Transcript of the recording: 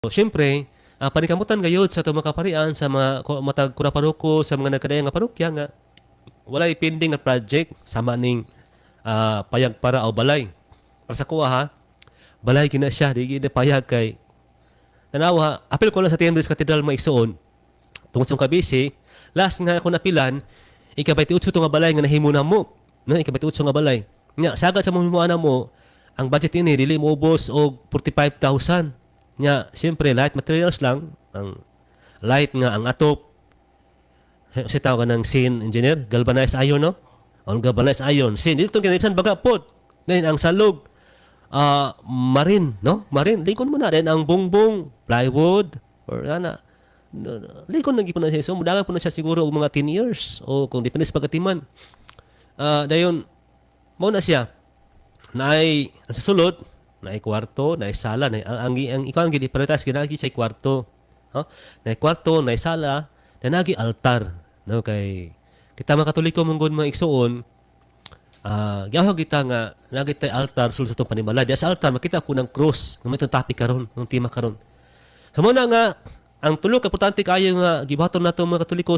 So, syempre, uh, panikamutan gayud sa itong mga kaparian, sa mga matag kuraparuko, sa mga nagkadayang nga parokya nga, walay pending nga project sama ning ah, payag para o balay. Para sa kuha ha, balay gina siya, di gina payag kay Tanawa, apel ko lang sa Timbres Cathedral maigsoon. Tungod sa kabisi, last nga ako napilan, ikabayti utso nga balay nga nahimo na mo. No, ikabayti utso nga balay. Nya, sagad sa mga mo, ang budget ini dili mo ubos og 45,000. Nya, siyempre light materials lang, ang light nga ang atop. Sa tawag ng sin engineer, galvanized iron no? Ang galvanized iron, sin dito kinibisan baga pot. Then ang salog, ah marin, no? Marin, likon mo na rin ang bongbong, plywood, or ana. Likon na gipon na siya. So, mudangan po na siya siguro mga 10 years. O kung depende sa pagkatiman. Ah, dayon, mo na siya. Naay, sa sulod, naay kwarto, naay sala, naay, ang, ang, ang, ikaw ang giniprioritas, ginagi sa kwarto. No? Naay kwarto, naay sala, na nagi altar. No? Kay, kita mga katoliko mong mga igsuon, Ah, uh, kita nga nagit tay altar sulod sa tong panimala. Diya sa altar makita ko ng cross, nga may itong topic karon, ng tema karon. Sa muna nga ang tulo ka importante kayo nga gibaton nato mga Katoliko